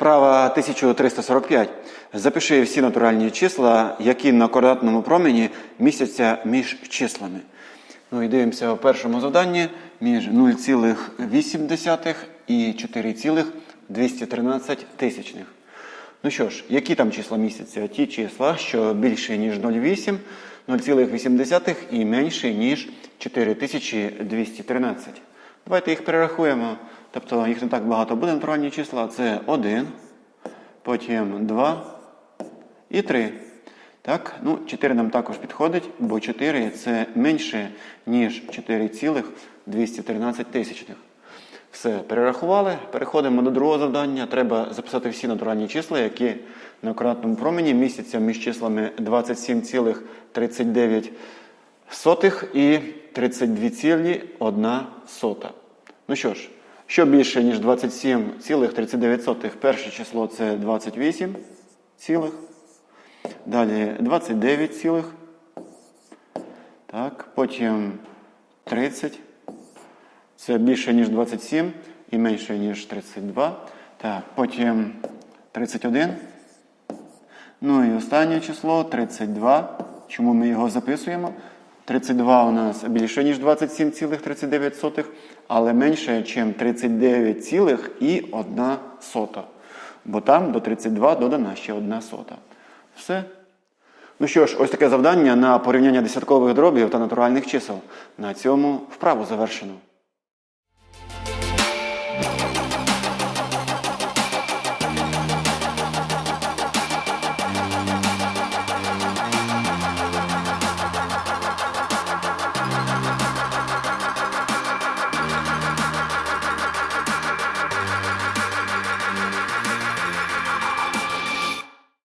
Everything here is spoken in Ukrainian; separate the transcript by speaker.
Speaker 1: Вправа 1345. Запиши всі натуральні числа, які на квадратному промені містяться між числами. Ну і дивимося у першому завданні між 0,8 і 4,213 тисячних. Ну що ж, які там числа містяться? Ті числа, що більше, ніж 0,8, 0,8 і менше, ніж 4213. Давайте їх перерахуємо. Тобто їх не так багато буде натуральні числа. Це 1, потім 2 і 3. Так, ну 4 нам також підходить, бо 4 це менше, ніж 4,213 тисячних. Все, перерахували. Переходимо до другого завдання. Треба записати всі натуральні числа, які на квадратному промені містяться між числами 27,39 і 32,1. Ну що ж, що більше, ніж 27,39? Перше число це 28 цілих. Далі 29 цілих. Так, потім 30. Це більше, ніж 27 і менше, ніж 32. Так, потім 31. Ну і останнє число 32. Чому ми його записуємо? 32 у нас більше, ніж 27,39, але менше, ніж 39,1. Бо там до 32 додана ще одна сота. Все. Ну що ж, ось таке завдання на порівняння десяткових дробів та натуральних чисел. На цьому вправу завершено.